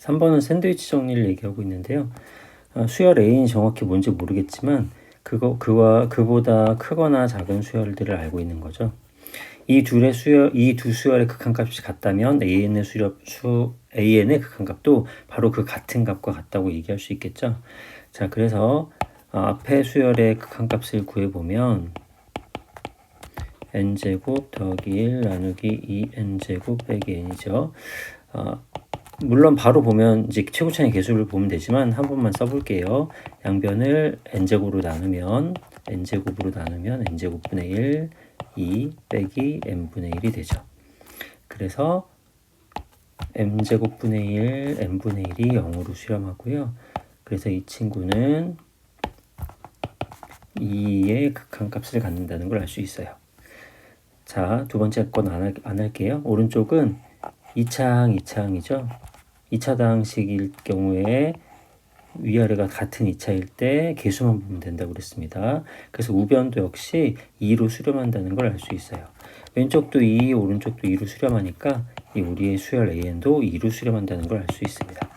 3번은 샌드위치 정리를 얘기하고 있는데요. 어, 수열 A는 정확히 뭔지 모르겠지만 그거 그와 그보다 크거나 작은 수열들을 알고 있는 거죠. 이 둘의 수열 이 두 수열의 극한값이 같다면 AN의 수열 수 AN의 극한값도 바로 그 같은 값과 같다고 얘기할 수 있겠죠. 자, 그래서 어, 앞에 수열의 극한값을 구해 보면 n제곱 더하기 1 나누기 2n제곱 빼기 n이죠. 어, 물론 바로 보면 이제 최고차의 개수를 보면 되지만 한 번만 써볼게요. 양변을 n제곱으로 나누면 n제곱으로 나누면 n제곱분의 1, 2 빼기 n분의 1이 되죠. 그래서 m제곱분의 1, n분의 1이 0으로 수렴하고요. 그래서 이 친구는 2의 극한값을 갖는다는 걸 알 수 있어요. 자, 두 번째 건 안 안 할게요. 오른쪽은 2차항, 2차항이죠. 2차 당식일 경우에 위아래가 같은 2차일 때 개수만 보면 된다고 그랬습니다. 그래서 우변도 역시 2로 수렴한다는 걸 알 수 있어요. 왼쪽도 2, 오른쪽도 2로 수렴하니까 이 우리의 수열 AN도 2로 수렴한다는 걸 알 수 있습니다.